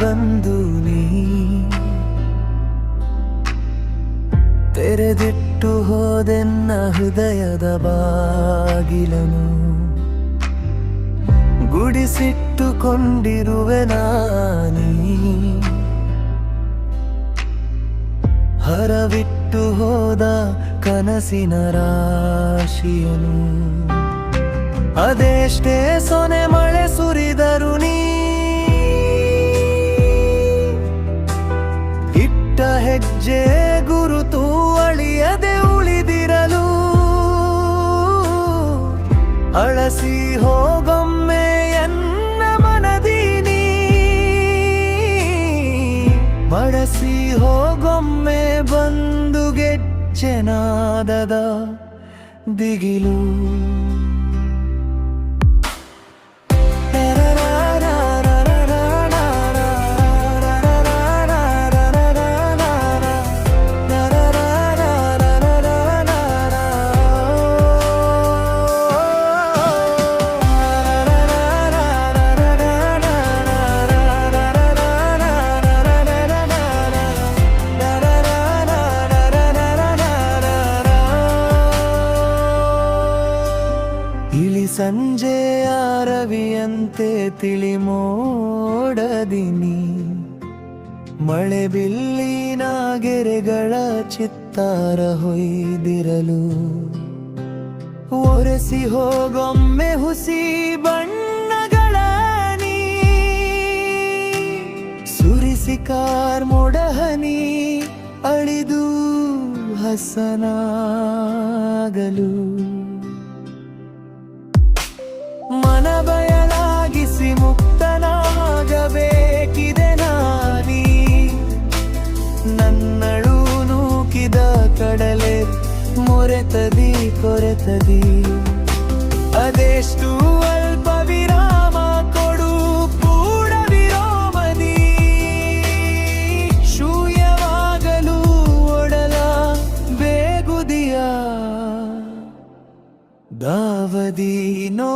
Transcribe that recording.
ತಂದು ನೀ. ತೆರೆದಿಟ್ಟು ಹೋದೆನ್ನ ಹೃದಯದ ಬಾಗಿಲನು. ಗುಡಿಸಿಟ್ಟುಕೊಂಡಿರುವೆ ನಾನೀ. ಹರವಿಟ್ಟು ಹೋದ ಕನಸಿನ ರಾಶಿಯನು. ಅದೆಷ್ಟೇ ಸೊನೆ ಮಡಸಿ ಹೋಗೊಮ್ಮೆ ಬಂದು ಗೆಜ್ಜೆನಾದದ ದಿಗಿಲು. ಇಳಿ ಸಂಜೆ ರವಿಯಂತೆ ತಿಳಿ ಮೋಡದಿನಿ. ಮಳೆ ಬಿಲ್ಲಿನ ಗೆರೆಗಳ ಚಿತ್ತಾರ ಹೊಯ್ದಿರಲು. ಒರೆಸಿ ಹೋಗೊಮ್ಮೆ ಹುಸಿ ಬಣ್ಣಗಳ ಸುರಿಸಿ ಕಾರ್ ಮೊಡಹನಿ ಅಳಿದು ಹಸನಾಗಲು. ಕೊರೆತದಿ ಕೊರೆತದಿ. ಅದೆಷ್ಟು ಅಲ್ಪ ವಿರಾಮ ಕೊಡು ಪೂರ್ಣ ವಿರಾಮದಿ. ಶೂಯವಾಗಲು ಒಡಲ ಬೇಗುದಿಯ ದಾವದಿ ನೋ